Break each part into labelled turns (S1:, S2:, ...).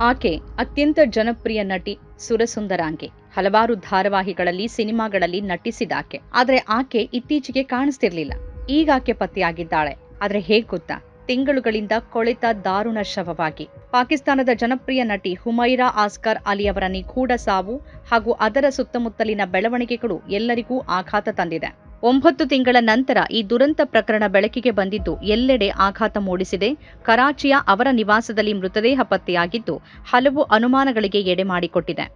S1: ಆಕೆ ಅತ್ಯಂತ ಜನಪ್ರಿಯ ನಟಿ ಸುರಸುಂದರಾಂಗೆ. ಹಲವಾರು ಧಾರಾವಾಹಿಗಳಲ್ಲಿ, ಸಿನಿಮಾಗಳಲ್ಲಿ ನಟಿಸಿದಾಕೆ ಆದ್ರೆ ಆಕೆ ಇತ್ತೀಚೆಗೆ ಕಾಣಿಸ್ತಿರ್ಲಿಲ್ಲ. ಈಗ ಆಕೆ ಪತ್ತೆಯಾಗಿದ್ದಾಳೆ ಆದ್ರೆ ಹೇಗ್ ಗೊತ್ತಾ? ತಿಂಗಳುಗಳಿಂದ ಕೊಳೆತ ದಾರುಣ ಶವವಾಗಿ. ಪಾಕಿಸ್ತಾನದ ಜನಪ್ರಿಯ ನಟಿ ಹುಮೈರಾ ಆಸ್ಕರ್ ಅಲಿ ಅವರ ನಿಗೂಢ ಸಾವು ಹಾಗೂ ಅದರ ಸುತ್ತಮುತ್ತಲಿನ ಬೆಳವಣಿಗೆಗಳು ಎಲ್ಲರಿಗೂ ಆಘಾತ ತಂದಿದೆ. ಒಂಬತ್ತು ತಿಂಗಳ ನಂತರ ಈ ದುರಂತ ಪ್ರಕರಣ ಬೆಳಕಿಗೆ ಬಂದಿದ್ದು ಎಲ್ಲೆಡೆ ಆಘಾತ ಮೂಡಿಸಿದೆ. ಕರಾಚಿಯ ಅವರ ನಿವಾಸದಲ್ಲಿ ಮೃತದೇಹ ಪತ್ತೆಯಾಗಿದ್ದು ಹಲವು ಅನುಮಾನಗಳಿಗೆ ಎಡೆ ಮಾಡಿಕೊಟ್ಟಿದೆ.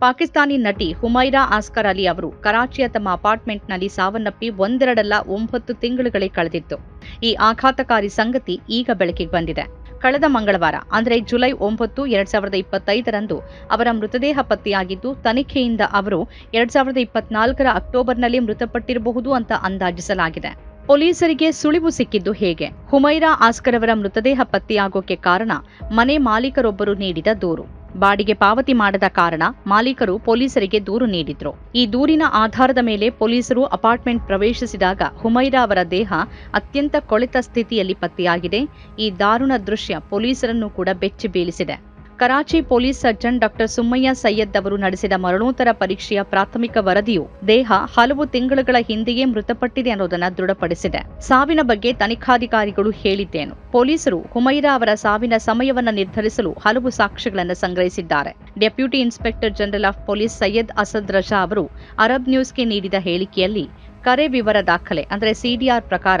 S1: ಪಾಕಿಸ್ತಾನಿ ನಟಿ ಹುಮೈರಾ ಆಸ್ಕರ್ ಅಲಿ ಅವರು ಕರಾಚಿಯ ತಮ್ಮ ಅಪಾರ್ಟ್ಮೆಂಟ್ನಲ್ಲಿ ಸಾವನ್ನಪ್ಪಿ ಒಂದೆರಡಲ್ಲ ಒಂಬತ್ತು ತಿಂಗಳುಗಳೇ ಕಳೆದಿತ್ತು. ಈ ಆಘಾತಕಾರಿ ಸಂಗತಿ ಈಗ ಬೆಳಕಿಗೆ ಬಂದಿದೆ. ಕಳೆದ ಮಂಗಳವಾರ, ಅಂದರೆ ಜುಲೈ ಒಂಬತ್ತು, ಎರಡ್ ಸಾವಿರದ ಇಪ್ಪತ್ತೈದರಂದು ಅವರ ಮೃತದೇಹ ಪತ್ತೆಯಾಗಿದ್ದು, ತನಿಖೆಯಿಂದ ಅವರು ಎರಡ್ ಸಾವಿರದ ಇಪ್ಪತ್ನಾಲ್ಕರ ಅಕ್ಟೋಬರ್ನಲ್ಲಿ ಮೃತಪಟ್ಟಿರಬಹುದು ಅಂತ ಅಂದಾಜಿಸಲಾಗಿದೆ. ಪೊಲೀಸರಿಗೆ ಸುಳಿವು ಸಿಕ್ಕಿದ್ದು ಹೇಗೆ? ಹುಮೈರಾ ಆಸ್ಕರ್ ಅವರ ಮೃತದೇಹ ಪತ್ತೆಯಾಗೋಕೆ ಕಾರಣ ಮನೆ ಮಾಲೀಕರೊಬ್ಬರು ನೀಡಿದ ದೂರು. ಬಾಡಿಗೆ ಪಾವತಿ ಮಾಡದ ಕಾರಣ ಮಾಲೀಕರು ಪೊಲೀಸರಿಗೆ ದೂರು ನೀಡಿದ್ರು. ಈ ದೂರಿನ ಆಧಾರದ ಮೇಲೆ ಪೊಲೀಸರು ಅಪಾರ್ಟ್ಮೆಂಟ್ ಪ್ರವೇಶಿಸಿದಾಗ ಹುಮೈರಾ ಅವರ ದೇಹ ಅತ್ಯಂತ ಕೊಳೆತ ಸ್ಥಿತಿಯಲ್ಲಿ ಪತ್ತೆಯಾಗಿದೆ. ಈ ದಾರುಣ ದೃಶ್ಯ ಪೊಲೀಸರನ್ನು ಕೂಡ ಬೆಚ್ಚಿ ಬೀಳಿಸಿದೆ. Karachi police surgeon doctor Summaiya Syed ಅವರು ನಡೆಸಿದ ಮರಣೋತ್ತರ ಪರೀಕ್ಷೆಯ ಪ್ರಾಥಮಿಕ ವರದಿಯು ದೇಹ ಹಲವು ತಿಂಗಳುಗಳ ಹಿಂದೆಯೇ ಮೃತಪಟ್ಟಿದೆ ಅನ್ನೋದನ್ನು ದೃಢಪಡಿಸಿದೆ. ಸಾವಿನ ಬಗ್ಗೆ ತನಿಖಾಧಿಕಾರಿಗಳು ಹೇಳಿದ್ದೇನು. ಪೊಲೀಸರು ಹುಮೈರಾ ಅವರ ಸಾವಿನ ಸಮಯವನ್ನು ನಿರ್ಧರಿಸಲು ಹಲವು ಸಾಕ್ಷ್ಯಗಳನ್ನು ಸಂಗ್ರಹಿಸಿದ್ದಾರೆ. Deputy inspector general of police Syed Asad Raza ಅವರು ಅರಬ್ ನ್ಯೂಸ್ಗೆ ನೀಡಿದ ಹೇಳಿಕೆಯಲ್ಲಿ ಕರೆ ವಿವರ ದಾಖಲೆ, ಅಂದರೆ ಸಿಡಿಆರ್ ಪ್ರಕಾರ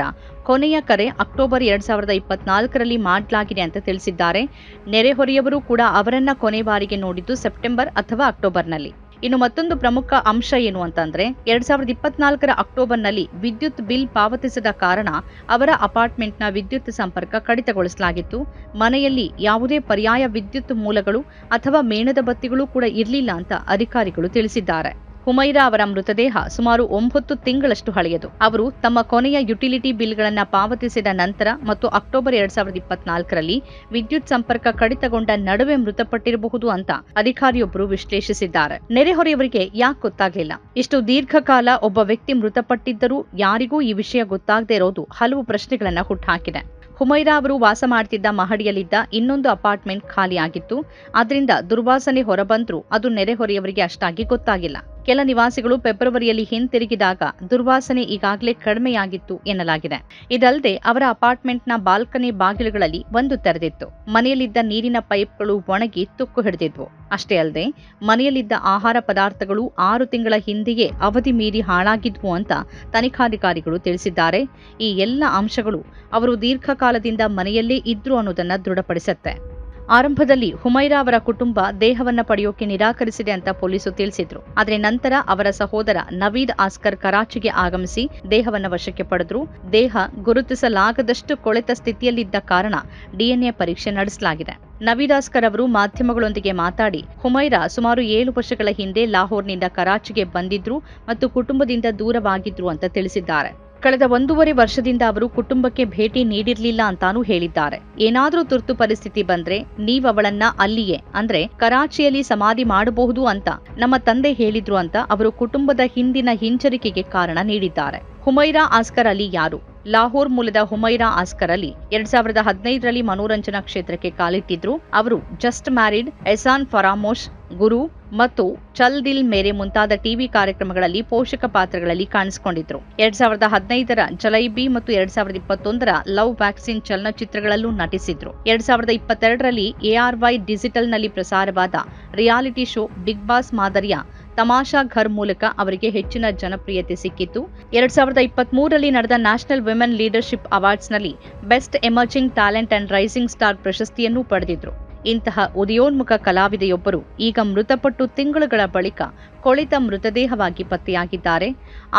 S1: ಕೊನೆಯ ಕರೆ ಅಕ್ಟೋಬರ್ ಎರಡ್ ಸಾವಿರದ ಇಪ್ಪತ್ನಾಲ್ಕರಲ್ಲಿ ಮಾಡಲಾಗಿದೆ ಅಂತ ತಿಳಿಸಿದ್ದಾರೆ. ನೆರೆಹೊರೆಯವರು ಕೂಡ ಅವರನ್ನ ಕೊನೆ ಬಾರಿಗೆ ನೋಡಿದ್ದು ಸೆಪ್ಟೆಂಬರ್ ಅಥವಾ ಅಕ್ಟೋಬರ್ನಲ್ಲಿ. ಇನ್ನು ಮತ್ತೊಂದು ಪ್ರಮುಖ ಅಂಶ ಏನು ಅಂತಂದ್ರೆ, ಎರಡ್ ಸಾವಿರದ ಇಪ್ಪತ್ನಾಲ್ಕರ ಅಕ್ಟೋಬರ್ನಲ್ಲಿ ವಿದ್ಯುತ್ ಬಿಲ್ ಪಾವತಿಸದ ಕಾರಣ ಅವರ ಅಪಾರ್ಟ್ಮೆಂಟ್ನ ವಿದ್ಯುತ್ ಸಂಪರ್ಕ ಕಡಿತಗೊಳಿಸಲಾಗಿತ್ತು. ಮನೆಯಲ್ಲಿ ಯಾವುದೇ ಪರ್ಯಾಯ ವಿದ್ಯುತ್ ಮೂಲಗಳು ಅಥವಾ ಮೇಣದ ಬತ್ತಿಗಳು ಕೂಡ ಇರಲಿಲ್ಲ ಅಂತ ಅಧಿಕಾರಿಗಳು ತಿಳಿಸಿದ್ದಾರೆ. ಹುಮೈರಾ ಅವರ ಮೃತದೇಹ ಸುಮಾರು ಒಂಬತ್ತು ತಿಂಗಳಷ್ಟು ಹಳೆಯದು. ಅವರು ತಮ್ಮ ಕೊನೆಯ ಯುಟಿಲಿಟಿ ಬಿಲ್ಗಳನ್ನು ಪಾವತಿಸಿದ ನಂತರ ಮತ್ತು ಅಕ್ಟೋಬರ್ ಎರಡ್ ಸಾವಿರದ ಇಪ್ಪತ್ನಾಲ್ಕರಲ್ಲಿ ವಿದ್ಯುತ್ ಸಂಪರ್ಕ ಕಡಿತಗೊಂಡ ನಡುವೆ ಮೃತಪಟ್ಟಿರಬಹುದು ಅಂತ ಅಧಿಕಾರಿಯೊಬ್ಬರು ವಿಶ್ಲೇಷಿಸಿದ್ದಾರೆ. ನೆರೆಹೊರೆಯವರಿಗೆ ಯಾಕೆ ಗೊತ್ತಾಗಲಿಲ್ಲ? ಇಷ್ಟು ದೀರ್ಘಕಾಲ ಒಬ್ಬ ವ್ಯಕ್ತಿ ಮೃತಪಟ್ಟಿದ್ದರೂ ಯಾರಿಗೂ ಈ ವಿಷಯ ಗೊತ್ತಾಗದೇ ಇರೋದು ಹಲವು ಪ್ರಶ್ನೆಗಳನ್ನು ಹುಟ್ಟುಹಾಕಿದೆ ಹುಮೈರಾ ಅವರು ವಾಸ ಮಾಡ್ತಿದ್ದ ಮಹಡಿಯಲ್ಲಿದ್ದ ಇನ್ನೊಂದು ಅಪಾರ್ಟ್ಮೆಂಟ್ ಖಾಲಿಯಾಗಿತ್ತು. ಅದರಿಂದ ದುರ್ವಾಸನೆ ಹೊರಬಂದ್ರೂ. ಅದು ನೆರೆಹೊರೆಯವರಿಗೆ ಅಷ್ಟಾಗಿ ಗೊತ್ತಾಗಿಲ್ಲ. ಕೆಲ ನಿವಾಸಿಗಳು ಫೆಬ್ರವರಿಯಲ್ಲಿ ಹಿಂತಿರುಗಿದಾಗ ದುರ್ವಾಸನೆ ಈಗಾಗಲೇ ಕಡಿಮೆಯಾಗಿತ್ತು ಎನ್ನಲಾಗಿದೆ. ಇದಲ್ಲದೆ ಅವರ ಅಪಾರ್ಟ್ಮೆಂಟ್ನ ಬಾಲ್ಕನಿ ಬಾಗಿಲುಗಳಲ್ಲಿ ಒಂದು ತೆರೆದಿತ್ತು. ಮನೆಯಲ್ಲಿದ್ದ ನೀರಿನ ಪೈಪ್ಗಳು ಒಣಗಿ ತುಕ್ಕು ಹಿಡಿದಿದ್ವು. ಅಷ್ಟೇ ಅಲ್ಲದೆ, ಮನೆಯಲ್ಲಿದ್ದ ಆಹಾರ ಪದಾರ್ಥಗಳು ಆರು ತಿಂಗಳ ಹಿಂದೆಯೇ ಅವಧಿ ಮೀರಿ ಹಾಳಾಗಿದ್ವು ಅಂತ ತನಿಖಾಧಿಕಾರಿಗಳು ತಿಳಿಸಿದ್ದಾರೆ. ಈ ಎಲ್ಲ ಅಂಶಗಳು ಅವರು ದೀರ್ಘಕಾಲದಿಂದ ಮನೆಯಲ್ಲೇ ಇದ್ರು ಅನ್ನೋದನ್ನ ದೃಢಪಡಿಸುತ್ತೆ. ಆರಂಭದಲ್ಲಿ ಹುಮೈರಾ ಅವರ ಕುಟುಂಬ ದೇಹವನ್ನ ಪಡೆಯೋಕೆ ನಿರಾಕರಿಸಿದೆ ಅಂತ ಪೊಲೀಸರು ತಿಳಿಸಿದ್ರು. ಆದರೆ ನಂತರ ಅವರ ಸಹೋದರ ನವೀದ್ ಆಸ್ಕರ್ ಕರಾಚಿಗೆ ಆಗಮಿಸಿ ದೇಹವನ್ನ ವಶಕ್ಕೆ ಪಡೆದ್ರು. ದೇಹ ಗುರುತಿಸಲಾಗದಷ್ಟು ಕೊಳೆತ ಸ್ಥಿತಿಯಲ್ಲಿದ್ದ ಕಾರಣ ಡಿಎನ್ಎ ಪರೀಕ್ಷೆ ನಡೆಸಲಾಗಿದೆ. ನವೀದ್ ಆಸ್ಕರ್ ಅವರು ಮಾಧ್ಯಮಗಳೊಂದಿಗೆ ಮಾತಾಡಿ, ಹುಮೈರಾ ಸುಮಾರು ಏಳು ವರ್ಷಗಳ ಹಿಂದೆ ಲಾಹೋರ್ನಿಂದ ಕರಾಚಿಗೆ ಬಂದಿದ್ರು ಮತ್ತು ಕುಟುಂಬದಿಂದ ದೂರವಾಗಿದ್ರು ಅಂತ ತಿಳಿಸಿದ್ದಾರೆ. ಕಳೆದ ಒಂದೂವರೆ ವರ್ಷದಿಂದ ಅವರು ಕುಟುಂಬಕ್ಕೆ ಭೇಟಿ ನೀಡಿರಲಿಲ್ಲ ಅಂತಾನೂ ಹೇಳಿದ್ದಾರೆ. ಏನಾದರೂ ತುರ್ತು ಪರಿಸ್ಥಿತಿ ಬಂದ್ರೆ ನೀವವಳನ್ನ ಅಲ್ಲಿಯೇ, ಅಂದ್ರೆ ಕರಾಚಿಯಲ್ಲಿ ಸಮಾಧಿ ಮಾಡಬಹುದು ಅಂತ ನಮ್ಮ ತಂದೆ ಹೇಳಿದ್ರು ಅಂತ ಅವರು ಕುಟುಂಬದ ಹಿಂದಿನ ಹಿಂಜರಿಕೆಗೆ ಕಾರಣ ನೀಡಿದ್ದಾರೆ. ಹುಮೈರಾ ಆಸ್ಕರ್ ಅಲಿ ಯಾರು? ಲಾಹೋರ್ ಮೂಲದ ಹುಮೈರಾ ಆಸ್ಕರ್ ಅಲಿ ಎರಡ್ ಸಾವಿರದ ಹದಿನೈದರಲ್ಲಿ ಮನೋರಂಜನಾ ಕ್ಷೇತ್ರಕ್ಕೆ ಕಾಲಿಟ್ಟಿದ್ರು ಅವರು. ಜಸ್ಟ್ ಮ್ಯಾರಿಡ್, ಎಸಾನ್ ಫರಾಮೋಶ್, ಗುರು ಮತ್ತು ಚಲ್ ದಿಲ್ ಮೇರೆ ಮುಂತಾದ ಟಿವಿ ಕಾರ್ಯಕ್ರಮಗಳಲ್ಲಿ ಪೋಷಕ ಪಾತ್ರಗಳಲ್ಲಿ ಕಾಣಿಸಿಕೊಂಡಿದ್ರು. ಎರಡ್ ಸಾವಿರದ ಹದಿನೈದರ ಜಲೈಬಿ ಮತ್ತು ಎರಡ್ ಸಾವಿರದ ಇಪ್ಪತ್ತೊಂದರ ಲವ್ ವ್ಯಾಕ್ಸಿನ್ ಚಲನಚಿತ್ರಗಳಲ್ಲೂ ನಟಿಸಿದ್ರು. ಎರಡ್ ಸಾವಿರದ ಇಪ್ಪತ್ತೆರಡರಲ್ಲಿ ಎಆರ್ವೈ ಡಿಜಿಟಲ್ನಲ್ಲಿ ಪ್ರಸಾರವಾದ ರಿಯಾಲಿಟಿ ಶೋ ಬಿಗ್ ಬಾಸ್ ಮಾದರಿಯ ತಮಾಷಾ ಘರ್ ಮೂಲಕ ಅವರಿಗೆ ಹೆಚ್ಚಿನ ಜನಪ್ರಿಯತೆ ಸಿಕ್ಕಿತ್ತು. ಎರಡ್ ಸಾವಿರದ ಇಪ್ಪತ್ತ್ ಮೂರರಲ್ಲಿ ನಡೆದ national women leadership ಅವಾರ್ಡ್ಸ್ನಲ್ಲಿ best emerging talent and rising star ಪ್ರಶಸ್ತಿಯನ್ನೂ ಪಡೆದಿದ್ರು. ಇಂತಹ ಉದಯೋನ್ಮುಖ ಕಲಾವಿದೆಯೊಬ್ಬರು ಈಗ ಮೃತಪಟ್ಟು ತಿಂಗಳುಗಳ ಬಳಿಕ ಕೊಳಿತ ಮೃತದೇಹವಾಗಿ ಪತ್ತೆಯಾಗಿದ್ದಾರೆ.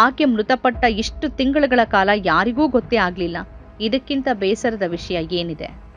S1: ಆಕೆ ಮೃತಪಟ್ಟ ಇಷ್ಟು ತಿಂಗಳುಗಳ ಕಾಲ ಯಾರಿಗೂ ಗೊತ್ತೇ ಆಗಲಿಲ್ಲ. ಇದಕ್ಕಿಂತ ಬೇಸರದ ವಿಷಯ ಏನಿದೆ?